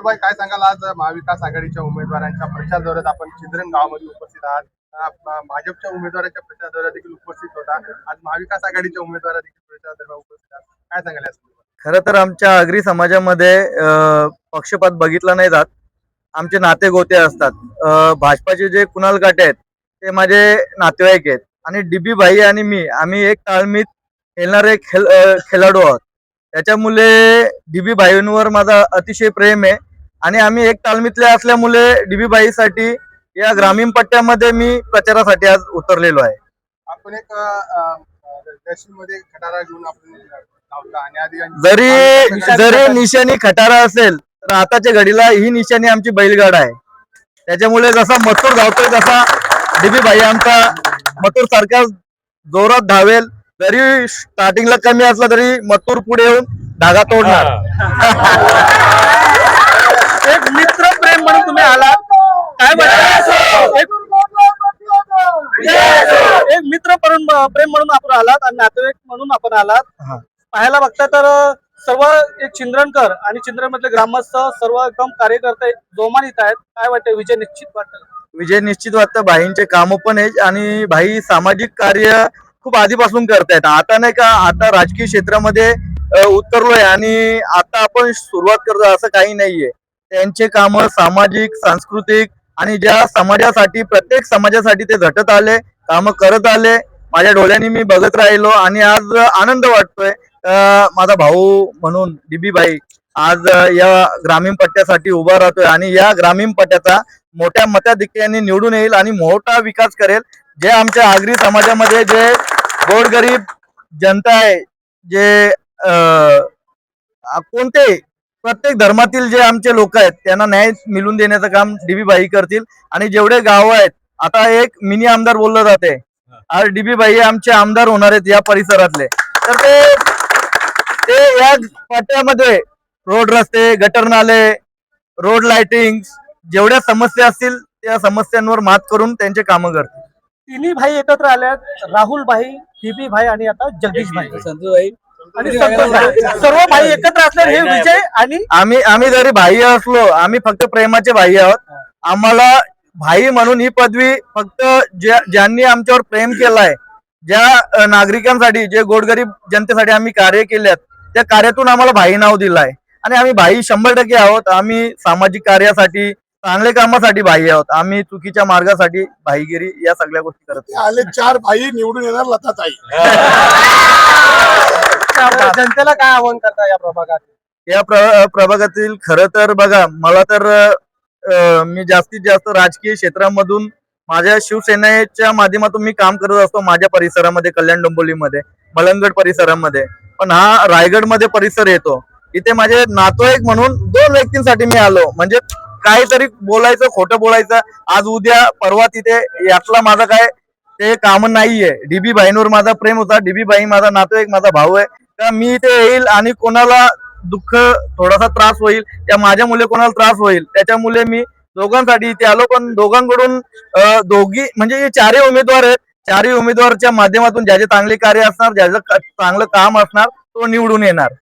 राहुलबाई काय सांगाल आज महाविकास आघाडीच्या उमेदवारांच्या प्रचार दौऱ्यात आपण चिंद्रन गावामध्ये उपस्थित आहात. भाजपच्या उमेदवाराच्या प्रचार दौऱ्यात देखील उपस्थित होता. आज महाविकास आघाडीच्या उमेदवारा देखील प्रचार दौऱ्यात उपस्थित आहात. काय सांगाल खर खरं तर आमच्या आगरी समाजामध्ये पक्षपात बघितला नाही जात. आमचे नाते गोते असतात भाजपाचे जे कुणाल काटे आहेत ते माझे नातेवाईक आहेत. आणि डीबी भाई आणि मी आम्ही एक ताळमीत खेळणारे खेळ खेळाडू आहोत. त्याच्यामुळे डीबी भाईंवर माझा अतिशय प्रेम आहे. आणि आम्ही एक तालमीतले असल्यामुळे डीबी भाईसाठी या ग्रामीण पट्ट्यामध्ये मी प्रचारासाठी आज उतरलेलो आहे. आपण एक मध्ये खटारा घेऊन आपण लावला आणि आधी जरी जरी निशाणी खटारा असेल तर आताच्या घडीला ही निशाणी आमची बैलगाडा आहे. त्याच्यामुळे जसा मथुर धावतोय तसा डीबी भाई आमचा मथुर सारख्या जोरात धावेल. जरी स्टार्टिंगला कमी असला तरी मथुर पुढे येऊन धागा तोडणार एक मित्र प्रेम म्हणून तुम्ही आलात काय वाटतं एक एक मित्र म्हणून प्रेम म्हणून आपण आलात आणि नातेवाईक म्हणून आपण आलात. पाहायला बघता तर सर्व एक चिंद्रणकर आणि चिंद्रण मधले ग्रामस्थ सर्व एकदम कार्यकर्ते जोमानित आहेत. काय वाटतं विजय निश्चित वाटतं? विजय निश्चित वाटतं. भाईंचे कामं पण आहेत आणि भाई सामाजिक कार्य खूप आधीपासून करतायत. आता नाही का आता राजकीय क्षेत्रामध्ये उतरलोय आणि आता आपण सुरुवात करतो असं काही नाहीये. त्यांचे काम सामाजिक सांस्कृतिक आणि ज्या समाजासाठी प्रत्येक समाजासाठी ते झटत आले काम करत आले. माझ्या डोळ्यांनी मी बघत राहिलो आणि आज आनंद वाटतोय. माझा भाऊ म्हणून डीबी भाई आज या ग्रामीण पट्ट्यासाठी उभा राहतोय आणि या ग्रामीण पट्ट्याचा मोठ्या मताधिक्याने निवडून येईल आणि मोठा विकास करेल. जे आमच्या आगरी समाजामध्ये जे गोरगरीब जनता आहे जे कोणते प्रत्येक धर्मातील जे आमचे लोक आहेत त्यांना न्याय मिळून देण्याचं काम डीबी भाई करतील. आणि जेवढे गाव आहेत आता एक मिनी आमदार बोललं जाते. आज डीबी भाई आमचे आमदार होणार आहेत या परिसरातले. तर ते ते या पट्ट्यामध्ये रोड रस्ते गटर नाले रोड लाइटिंग जेवढ्या समस्या असतील त्या समस्यांवर मात करून त्यांचे कामं करतील. तिन्ही भाई एकत्र आल्यात. राहुल भाई डीबी भाई आणि आता जगदीश भाई. आणि संतोष भाई. सर्व भाई एकत्र असल्याने हे विजय आणि आम्ही आम्ही जरी बाह्य असलो आम्ही फक्त प्रेमाचे बाह्य आहोत. आम्हाला भाई म्हणून ही पदवी फक्त ज्या- ज्यांनी आमच्यावर प्रेम केलाय ज्या नागरिकांसाठी जे गोरगरीब जनतेसाठी आम्ही कार्य केल्यात त्या कार्यातून आम्हाला भाई नाव दिलंय. आणि आम्ही भाई शंभर टक्के आहोत. आम्ही सामाजिक कार्यासाठी चांगल्या कामासाठी भाई आहोत. आम्ही चुकीच्या मार्गासाठी भाईगिरी या सगळ्या गोष्टी करत नाही. आले चार भाई निवडून येणार लताताई. जनतेला काय आवाहन करता या प्रभागात? या प्र प्रभागातील खरं तर बघा मला तर मी जास्तीत जास्त राजकीय क्षेत्रामधून माझ्या शिवसेनेच्या माध्यमातून मी काम करत असतो माझ्या परिसरामध्ये कल्याण डोंबिवलीमध्ये मलंगड परिसरामध्ये. पण हा रायगडमध्ये परिसर येतो. इथे माझे नातेवाईक म्हणून दोन व्यक्तींसाठी मी आलो. म्हणजे काहीतरी बोलायचं खोटं बोलायचं आज उद्या परवा तिथे यातला माझा काय ते काम नाहीये. डीबी भाईंवर माझा प्रेम होता डीबी भाई माझा नातेवाईक माझा भाऊ आहे. तर मी इथे येईल आणि कोणाला दुःख थोडासा त्रास होईल या माझ्या मुले कोणाला त्रास होईल त्याच्यामुळे मी दोघांसाठी इथे आलो पण दोघांकडून दोघी म्हणजे हे चारही उमेदवार आहेत चारही उमेदवारच्या माध्यमातून ज्याचे चांगले कार्य असणार ज्याचं चांगलं काम असणार तो निवडून येणार.